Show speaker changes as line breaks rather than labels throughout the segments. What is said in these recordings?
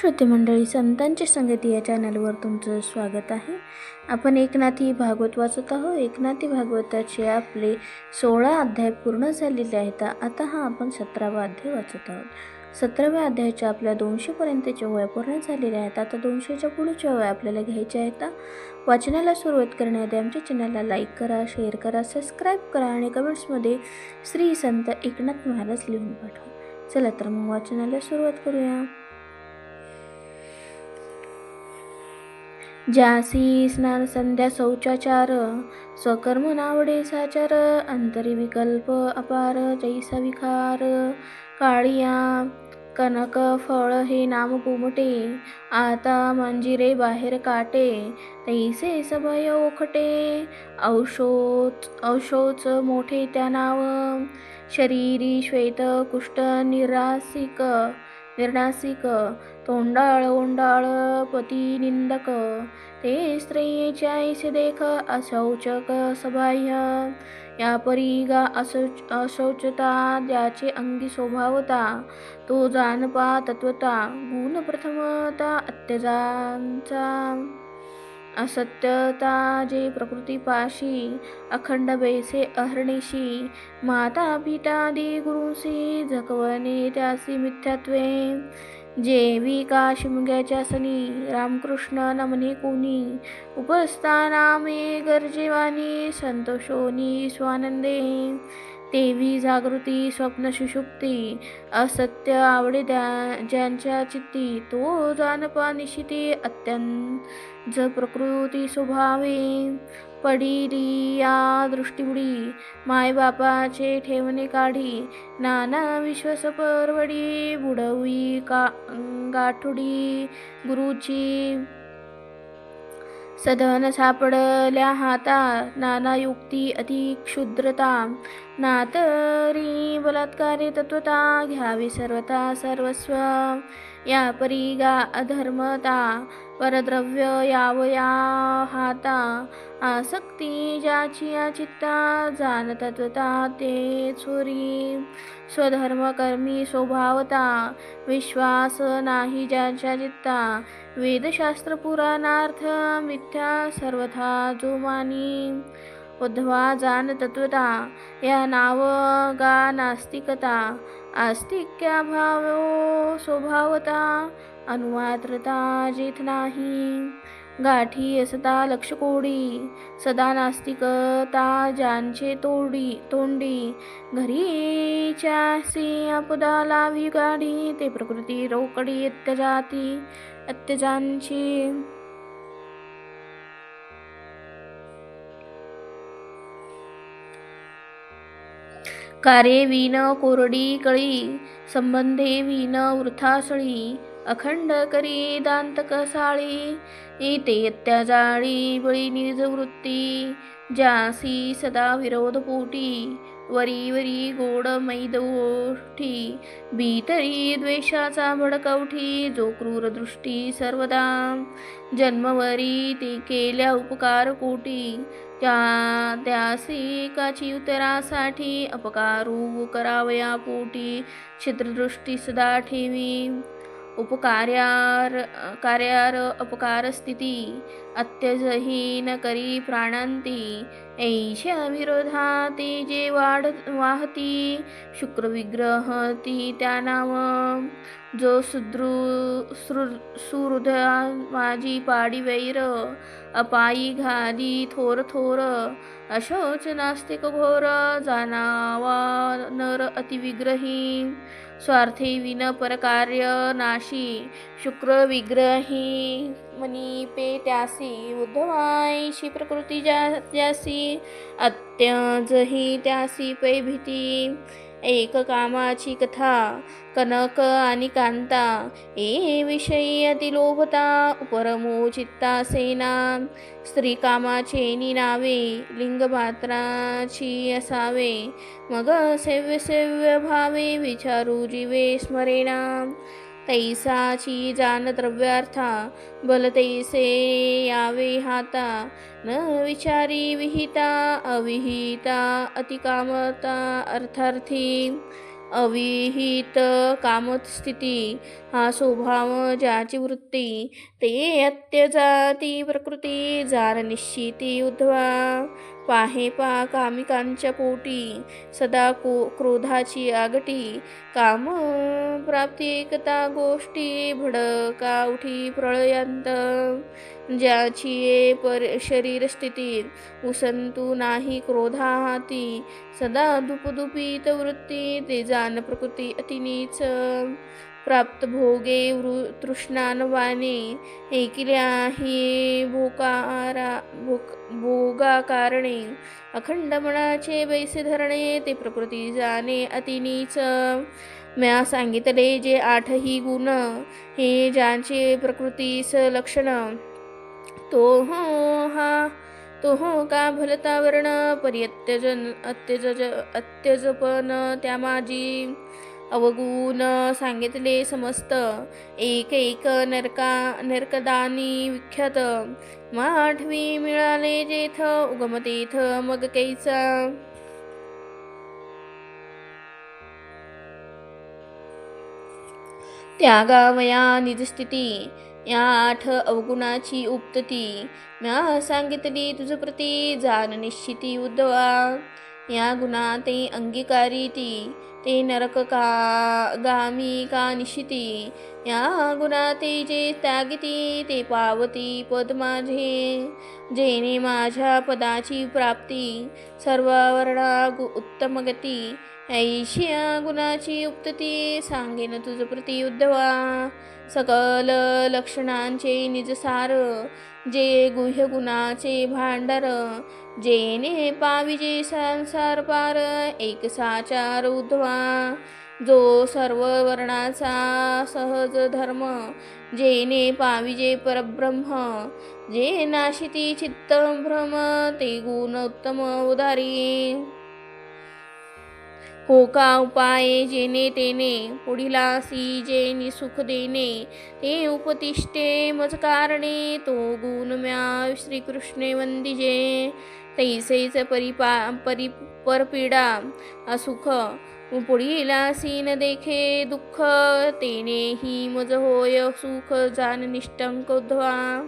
श्रोते मंडळी संतांची संगती या चॅनलवर तुमचं स्वागत आहे. आपण एकनाथी भागवत वाचत आहोत. एकनाथी भागवताचे आपले सोळा अध्याय पूर्ण झालेले आहेत. आता हा आपण सतरावा अध्याय वाचत आहोत. सतराव्या अध्यायाच्या आपल्या दोनशेपर्यंतच्या वया पूर्ण झालेल्या आहेत. आता दोनशेच्या पुढच्या वया आपल्याला घ्यायच्या आहेत. वाचनाला सुरुवात करण्याआधी आमच्या चॅनलला लाईक करा शेअर करा सबस्क्राईब करा आणि कमेंट्समध्ये श्री संत एकनाथ महाराज लिहून पाठवा. चला तर मग वाचनाला सुरुवात करूया. ज्यासी स्नान संध्या शौचाचार स्वकर्म नावडे साचार अंतरी विकल्प अपार जैसा विकार काळिया कनक फळ हे नाम गुमटे आता मंजिरे बाहेर काटे तैसे सभय ओखटे औषोच औषोच मोठे त्या नाव शरीरी श्वेत कुष्ठ निरासिक निर्नासिक तोंडाळ ओंडाळ पती निंदक ते स्त्रियेच्या ऐसे देख अशौचक सबाह्य या परिगा असौच अशौचता ज्याचे अंगी स्वभावता. तो जानपा तत्वता गुण प्रथमता अत्यजांचा असत्यता जे प्रकृतीपाशी अखंड बैसे अहर्निशी माता पितादी गुरुसी झकवणे त्यासी मिथ्यात्वे. जेवी का शिमग्याच्या सनी रामकृष्ण नमने कोणी उपस्थानामे गरजेवानी संतोषोनी स्वानंदे तेवी जागृती स्वप्न सुषुप्ती असत्य आवडे द्या ज्यांच्या चित्ती तो जानपा निशिती अत्यंत ज प्रकृती स्वभावे पडिरी या दृष्टीबुडी मायबापाचे ठेवणे काढी नाना विश्वास परवडी बुडवी का गाठुडी गुरुची सदन सापडल्या हाता नाना युक्ती अधिक क्षुद्रता नातरी बलात्कारी तत्वता घ्यावी सर्वता सर्वस्व. या परिगा अधर्मता परद्रव्य यावया हाता आसक्ती ज्याची चित्ता जाण तत्वता ते चोरी. स्वधर्म कर्मी स्वभावता विश्वास नाही ज्याच्या चित्ता. वेदशास्त्र पुराणार्थ मिथ्या सर्वथा जो मानी उद्धवा जान तत्वता या नाव गा नास्तिकता आस्तिक्या भावो स्वभावता अनुमात्रता जिथ नाही। गाठी असता लक्ष कोडी सदा नास्तिकता जानचे तोडी तोंडी। घरीच्या सी आपदा लावी गाडी ते प्रकृती रोकडी अत्यजाती अत्यजांची। कार्ये विन कोरडी कळी संबंधे विन वृथासळी अखंड करी दांत कसाळी ते अत्याजाळी बळी निर्जवृत्ती ज्यासी सदा विरोध पोटी वरी वरी गोड मैदोठी भीतरी द्वेषाचा भडकवठी जो क्रूर दृष्टी सर्वदा जन्मवरी ते केल्या उपकार कोटी त्या त्यासी काची उतरासाठी अपकारू करावया पोटी. छिद्रदृष्टी सदा ठेवी. उपकार्यार कार्यार अपकार स्थिती अत्यजहीन करी प्राणांती. ऐशा विरोधाती जे वाढ वाहती शुक्रविग्रह ती त्या नाव जो सुदृ सृ सुहृदया माझी पाडी वैर अपायी घाली थोर थोर अशोच नास्तिक घोर जानावा नर अतिविग्रही। स्वार्थी विन परकार्य नाशी शुक्र विग्रही मनीपे त्यासी उद्धवायशी प्रकृती ज्या ज्यासी अत्यजही त्यासी पै भीती एक कामाची कथा कनक आणि कांता ए विषयी अतिलोभता उपरमो चित्ता सेना स्त्री कामाचे नावे लिंगपात्राची असावे. मग सेव्य सेव्य भावे विचारू जीवे स्मरेणा. तैसाची जान द्रव्यार्था बल तैसे यावे हाता न विचारी विहिता अविहिता अतिकामता अर्थार्थी। अविहित कामस्थिती हा स्वभाव ज्याची वृत्ती ते अत्यजाती प्रकृती जाण निश्चिती पाहे पा कामिकांच्या पोटी सदा को क्रोधाची आगटी. काम प्राप्ती एकता गोष्टी भडका उठी प्रळयंत. ज्याची ये पर शरीर स्थितीत उसंतू नाही क्रोधा हाती सदा दुपदुपीत वृत्ती ते जान प्रकृती अतिनीच. प्राप्त भोगे वृ तृष्णानवाने ऐकिल्या ही भोकारा भोक भोगा कारणे अखंड मनाचे बैसे धरणे ते प्रकृती जाणे अतिनीच. म्या सांगितले जे आठही गुण हे ज्यांचे प्रकृतीस लक्षण. तो हो हा तो हो का भलता वर्ण पर्यत्यजन अत्यज अत्यजपन त्या माझी अवगुण सांगितले समस्त. एक एक नरका नरकदानी विख्यात. माठवी मिळाले जेथ उगमतेथ मग कैचा. त्यागावया निजस्थिती या आठ अवगुणाची उपतती म्या सांगितली तुझ प्रती जाण निश्चिती उद्धवा या गुणा ते अंगीकारी ती ते नरक का गामी का निशिती? या गुणा ते जे त्यागिती ते पावती पद माझे. जेने माझ्या पदाची प्राप्ती सर्व वर्णा गु उत्तम गती. ऐशिया गुणाची उक्तती सांगेन तुझ प्रति उद्धवा सकल लक्षणांचे निजसार जे गुह्य गुणाचे भांडार जेने पाविजे संसार पार एक साचार उद्धवा. जो सर्व वर्णाचा सहज धर्म जेने पाविजे परब्रह्म जे नाशिती चित्त भ्रम ते गुण उत्तम उदारी. हो का उपाये जेने तेने पुढीलासी जेनी सुख देणे. ते उपतिष्ठे मज कारणे तो गुण म्या श्रीकृष्णे वंदिजे. तैसेच परिपा परि परपीडा असुख. पुढीलासी न देखे दुःख तेने ही मज होय सुख जान निष्ठंक उद्धवा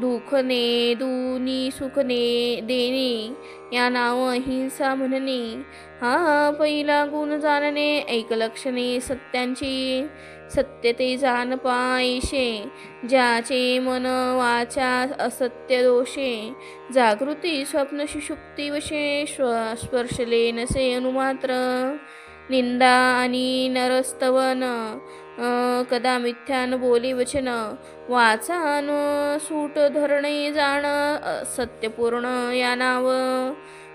दुखणे दुनी सुखने देणे या नाव अहिंसा म्हणणे. हा पहिला गुण जाणणे ऐक लक्षणे सत्यांची. सत्य ते जाण पायशे ज्याचे मन वाचा असत्य दोषे. जागृती स्वप्न सुषुप्ती वशे स्व स्पर्शले नसे अनुमात्र. निंदा आणि नरस्तवन कदा मिथ्यान बोली वचन वाचान सूट धरणे जाण सत्यपूर्ण या नाव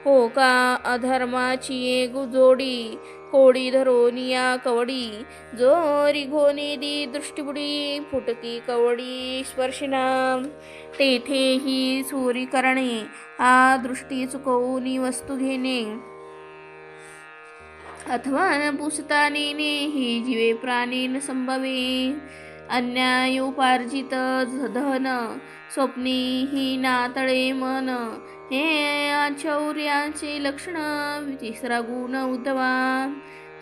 हो का अधर्माची एक जोडी कोडी धरोनिया कवडी। जो रिघोनी दी दृष्टीबुडी फुटकी कवडी स्पर्शिना। तेथे ही चोरी करणे आ दृष्टी चुकवून वस्तू घेणे। अथवा न पुसता नेणे ही जीवे प्राणीन संभवे। अन्यायोपार्जित धन स्वप्नी ही नातळे मन। हे आचौर्याचे लक्षण तिसरा गुण उद्धवा।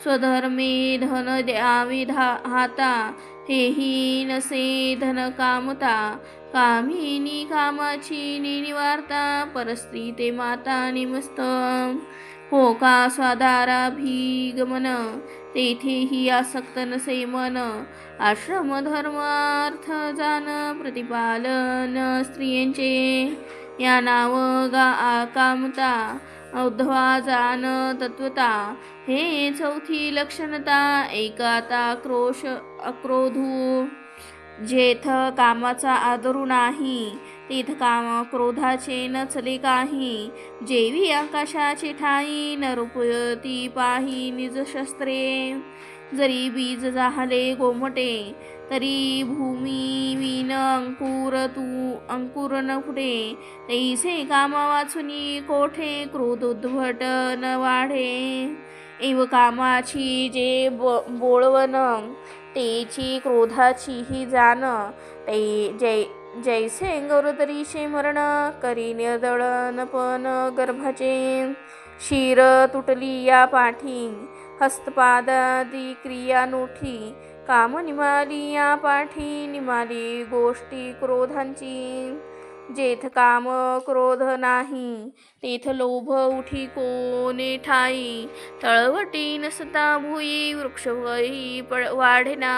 स्वधर्मे धन द्यावे हाता। हेही नसे धन कामता। कामिनी कामाची निवार्ता परस्त्री ते माता निमस्त। हो का स्वाधाराभिगमन तेथेही आसक्त नसे मन. आश्रम धर्मार्थ जान प्रतिपालन स्त्रियांचे या नाव गा कामता औद्धवा जान तत्वता. हे चौथी लक्षणता एकाता क्रोश अक्रोधू. जेथ कामाचा आदरू नाही तेथ काम क्रोधाचे नचले काही. जेवी आकाशाचे ठाई न रुपयती पाही निज शस्त्रे. जरी बीज जाहले गोमटे तरी भूमी विन अंकुर तू अंकुर न फुटे. तैसे काम वाचुनी कोठे क्रोधोद्भट न वाढे. एव कामाची जे ब बोळवन तेची क्रोधाची ही जाण. ते जे जैसे गौरतरीचे मरण करी निर्दळन पण गर्भाचे शिर तुटली या पाठी हस्तपादादी क्रिया नोठी काम निमाली या पाठी निमाली गोष्टी क्रोधांची. जेथ काम क्रोध नाही तेथ लोभ उठी कोणे ठाई तळवटी नसता भुई वृक्ष वाढेना.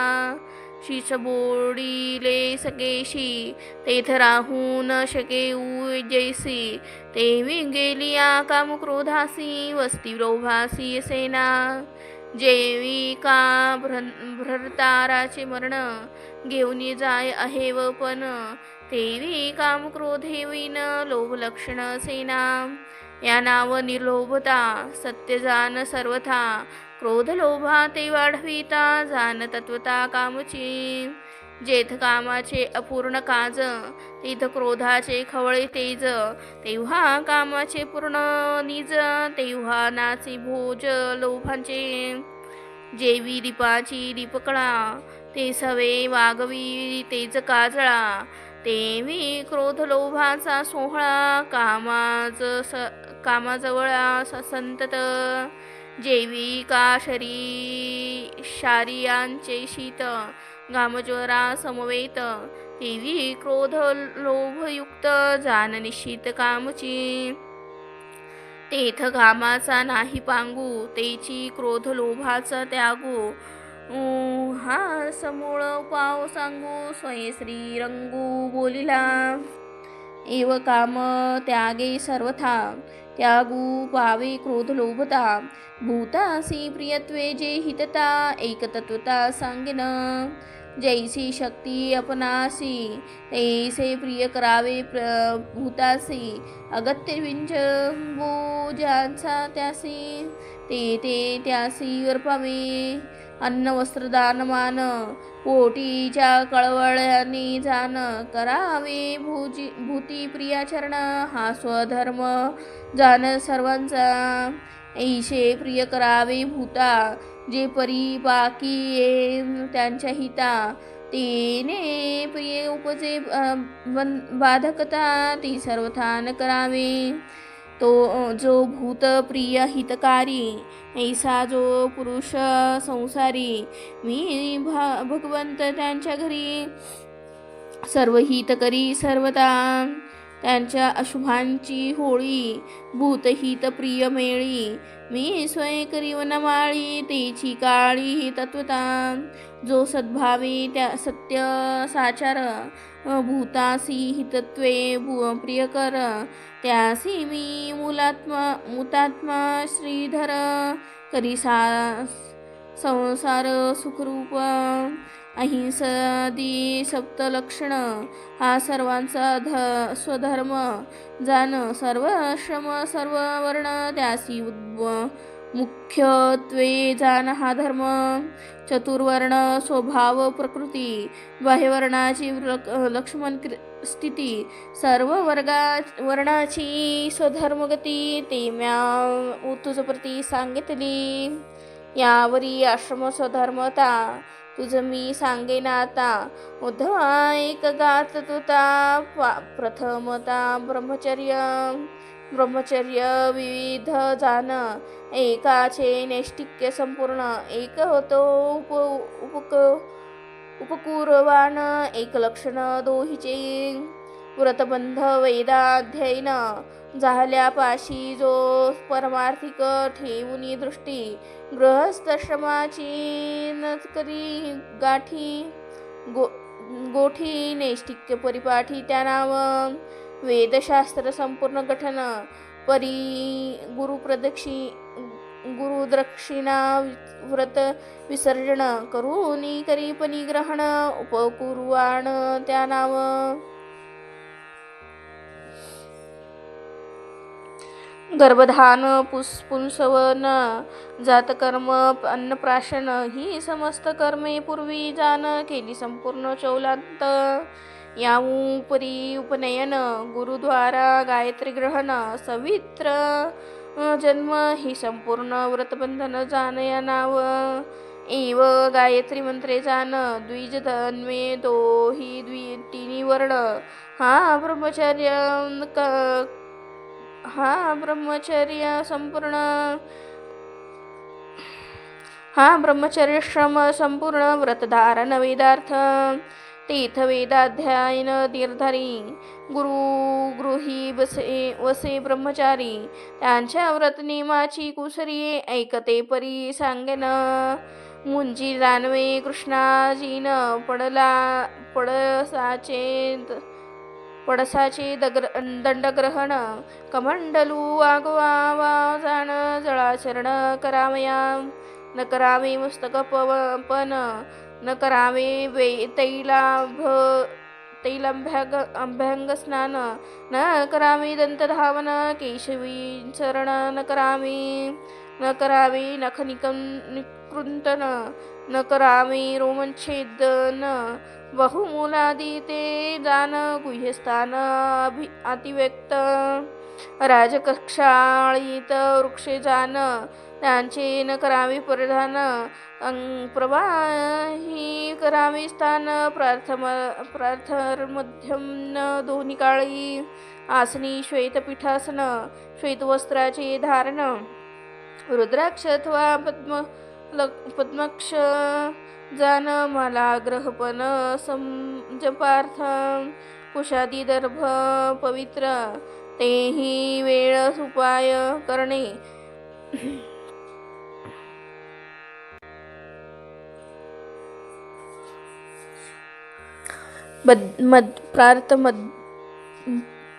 शिष बोडिले सगेशी तेथ राहू न शके जैसी तेवी गेलिया काम क्रोधासी वस्ती रोभासी सेना. जेवी का भ्र भ्रताराचे मरण घेऊन जाय अहेव पण तेवी काम क्रोधेवीन लोभ लक्षण सेना. या नाव निलोभता सत्य जान सर्वथा क्रोध लोभा ते वाढविता जान तत्वता कामची. जेथ कामाचे अपूर्ण काज तिथ क्रोधाचे खवळे तेज तेव्हा कामाचे पूर्ण निज तेव्हा नाची भोज लोभांचे. जेवी दीपाची दीपकळा ते सवे वागवी तेज काजळा तेवी क्रोध लोभाचा सोहळा कामाज स कामाजवळ स संतत जैविका शरी शारियांचे शीत गामज्वरा समवेत देवी क्रोध लोभयुक्त जान निश्चित कामची. तेथ घामाचा नाही पांगू तेची क्रोध लोभाचा त्यागू. हा समूळ पाव सांगू स्वयं रंगू बोलिला. एव काम त्यागे सर्वथा. त्यागू पावे क्रोध लोभता भूतासी प्रियत्वे जे हितता एकतत्वता सांगेन। जैसी शक्ती अपनासी तैसे प्रिय करावे प्र भूतासी अगत्य विंच ज्यांचा त्यासी ते ते त्यासी अर्पावे अन्न वस्त्रदान मान पोटीच्या कळवळ्याने जाण करावे. भूजी भूती प्रियाचरण हा स्वधर्म जाण सर्वांचा. ऐशे प्रिय करावे भूता जे परी बाकी ये त्यांच्या हिता. तेने प्रिय उपजे बाधकता ती सर्वथान करावे. तो जो भूतप्रिय हितकारी ऐसा जो पुरुष संसारी मी भा भगवंत त्यांच्या घरी सर्व हितकरी सर्वता त्यांच्या अशुभांची होळी भूतहित प्रिय मेळी मी स्वय करी वनमाळी तेची काळी तत्वता. जो सद्भावी त्या सत्य साचार भूतासी हितत्वे भू प्रियकर. त्यासी मी मुलात्मा मुतात्मा श्रीधर करी सा संसार सुखरूप. अहिंसादी सप्तलक्षण हा सर्वांचा ध स्वधर्म. जाण सर्व श्रम सर्व वर्ण त्यासी उद्व. मुख्यत्वे जाण हा धर्म. चतुर्वर्ण स्वभाव प्रकृती. बाह्यवर्णाची लक्ष्मण स्थिती. सर्व वर्गा वर्णाची स्वधर्मगती ते म्या तुझ प्रती सांगितली. यावरी आश्रम स्वधर्मता. तुझं मी सांगेन आता. उद्धवा एक गात तुता. प्रथमता ब्रह्मचर्य. ब्रह्मचर्य विविध जाण एकाचे नैष्टिक्य संपूर्ण. एक होतो उप उपक उपकुरवान. एक लक्षण दोहीचे. व्रतबंध वेदाध्ययन. झाल्यापाशी जो परमार्थिक ठेवून दृष्टी गृहस्थश्रमाची गाठी गो गोठी नैष्टिक्य परिपाठी त्या नाव वेदशास्त्र संपूर्ण गठन परी गुरुप्रदक्षि गुरुदक्षिणा व्रत विसर्जन करूनी करी ग्रहण उपकुर्वाण त्या नाव गर्भधान पुंसवन जातकर्म अन्नप्राशन ही समस्त कर्मे पूर्वी जाण केली संपूर्ण चौलांत. याऊपरी उपनयन गुरुद्वारा गायत्री ग्रहण सवित्र जन्म ही संपूर्ण व्रतबंधन जाण या नाव एव गायत्री मंत्रे जाण द्विज धन्वे दो द्वि तिन्ही वर्ण. हा ब्रह्मचर्य क हा ब्रह्मचर्य संपूर्ण. हा ब्रह्मचर्य श्रम संपूर्ण व्रतधारण वेदार्थ तीर्थ वेदाध्यायन दीर्धारी गुरु गृही बसे वसे ब्रह्मचारी त्यांच्या व्रत नियमाची कुसरी ऐकते परी सांगेन. मुंजी जानवे कृष्णाजीन पडला पडसाचे वडसाची दग्र दंडग्रहण कमंडलू आगवा जळाचरण करावया न करावे मस्तक पवन न करावे वे तैलाभ तैलाभ्याग अभ्यंग स्नान न करावे दंतधावन केशवी चरण न करावे न करावे नखनिकं निकृंतन न करावे रोमच्छेदन बहुमूलादी ते जान गुह्यस्थान अभि अतिव्यक्त। राजकक्षाळीत वृक्षे जान त्यांचे न करावे परिधान। प्रवाही करावे स्थान। प्रार्थम प्रार्थमध्यम मध्यम दोन्ही काळी। आसनी श्वेतपीठासन श्वेतवस्त्राचे धारण। रुद्राक्ष अथवा पद्म पद्मक्ष पद्माक्ष जान मला ग्रहपण समजपार्थ कुशादी दर्भ पवित्र तेही वेळ उपाय करणे. मद प्रार्थ मद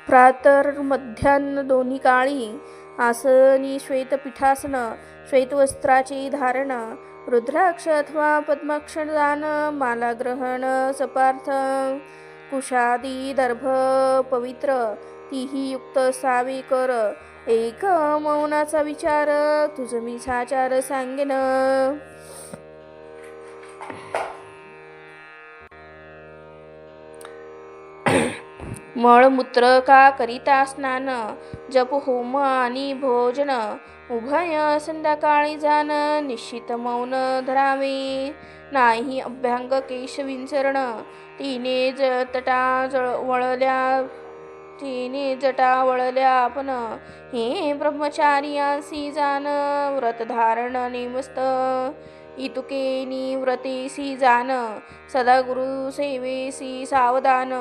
प्रातर मध्यान्न दोन्ही काळी आसनी श्वेतपीठासन श्वेतवस्त्राची धारणा रुद्राक्ष अथवा पद्माक्षदान माला ग्रहण सपार्थ कुशादी दर्भ पवित्र तीही युक्त सावी कर. एक मौनाचा विचार तुझ मी साचार सांगेन. मळमूत्र का करिता स्नान? जप होम आणि भोजन. उभय संध्याकाळी जाण निश्चित मौन धरावे. नाही अभ्यंग केश विंचरण तिने ज जळ वळल्या तिने जटा वळल्या आपण हे ब्रह्मचार्यासी जाण व्रत धारण नेमस्त. इतुके व्रतेसी जाण सदा गुरु सेवेसी सावधान.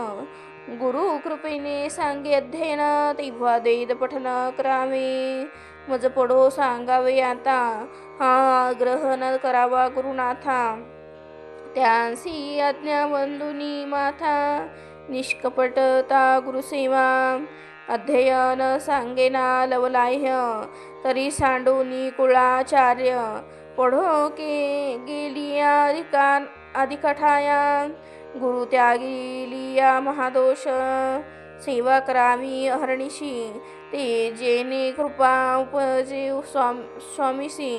गुरु कृपेने सांगे अध्ययन तेव्हा वेद पठन करावे. मज पडो सांगावे आता। हा ग्रहण करावा गुरुनाथा। त्यांसी आज्ञा बंधुनी माथा। निष्कपटता गुरुसेवा अध्ययन सांगेना लवलाह्य। तरी सांडोनी कुळाचार्य। पढो के गेलिया अधिका अधिकठाया गुरु त्यागी लिया महादोष। सेवा करावी अहर्निशी ते जेने कृपा उपजीव स्वाम स्वामीसी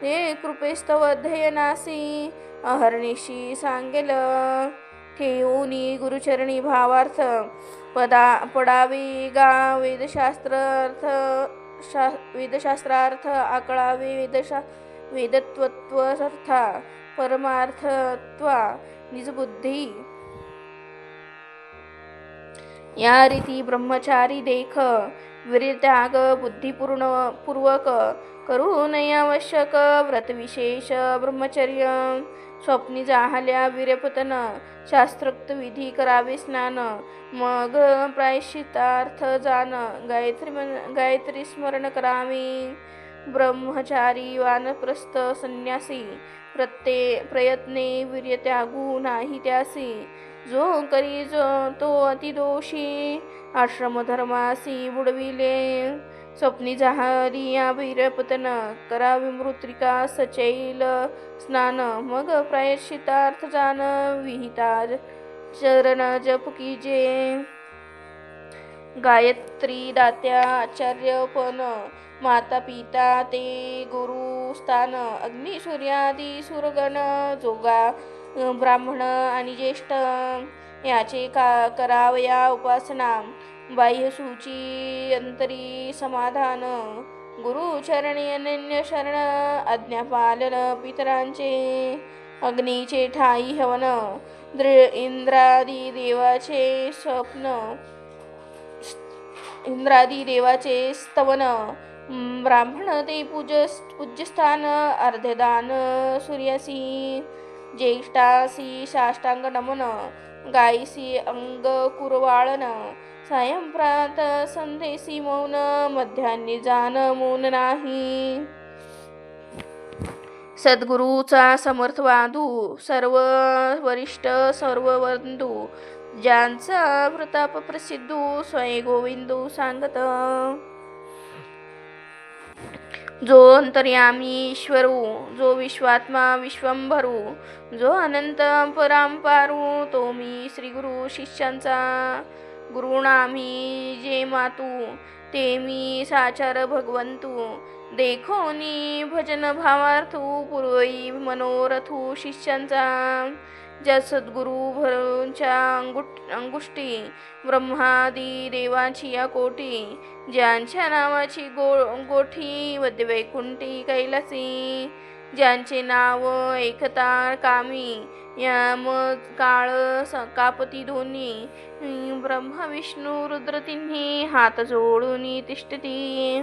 ते कृपेस्तव अध्ययनासी अहर्निशी सांगेल ठेवूनी गुरुचरणी भावार्थ पदा पडावी गा वेदशास्त्रार्थ शा वेदशास्त्रार्थ आकळावे वेदशा वेदत्वत्वसर्था परमार्थत्वा निजबुद्धी। या रीती ब्रह्मचारी देख वीरत्याग बुद्धिपूर्ण पूर्वक करू नये आवश्यक व्रतविशेष ब्रह्मचर्य स्वप्नी जाहल्या वीर्यपतन शास्त्रोक्त विधी करावे स्नान मग प्रायश्चितार्थ जाण गायत्री गायत्री स्मरण करावे. ब्रह्मचारी वानप्रस्थ संन्यासी प्रत्ये प्रयत्ने वीर्यत्यागू नाही त्यासी. जो करी जो तो अतिदोषी आश्रमधर्मासी बुडविले. स्वप्नी जहारिया वीरपतन करावी मृत्रिका सचैल. स्नान मग प्रायश्चितार्थ जान विहिता चरण जप कीजे. गायत्री दात्या आचार्य पण माता पिता ते गुरु स्थान अग्निसूर्यादी सुरगण जोगा ब्राह्मण आणि ज्येष्ठ याचे का करावया उपासना. बाह्य सूची अंतरी समाधान. गुरुचरणी अनन्य शरण आज्ञापालन पितरांचे अग्नीचे ठाई हवन दृ इंद्रादी देवाचे स्वप्न इंद्रादी देवाचे स्तवन ब्राह्मण ते पूज पूज्यस्थान अर्धदान सूर्यासी ज्येष्ठासी साष्टांग नमन गायसी अंग कुरवाळन सायंप्रात संदेशी मौन मध्यान्नी जान मौन नाही। सद्गुरूचा समर्थ वाधू सर्व वरिष्ठ सर्व बंधू ज्यांचा प्रताप प्रसिद्धू स्वय गोविंदू सांगत। जो अंतर्यामी ईश्वरू जो विश्वात्मा विश्वंभरू जो अनंत परांपारू तो मी श्री गुरु शिष्यांचा। गुरुणामी जे मातू ते मी साचार भगवंतू। देखोनी भजन भावार्थू पूर्वई मनोरथू शिष्यांचा। ज्या सद्गुरु भरूंच्या अंगुट अंगुष्टी ब्रह्मादी देवाची या कोटी। ज्यांच्या नावाची गो गोठी वद्य वैकुंठी कैलासी। ज्यांचे नाव एकता कामी. याम काळ सकापती कापती दोन्ही ब्रह्मा विष्णू रुद्र तिन्ही हात जोडून तिष्ठती.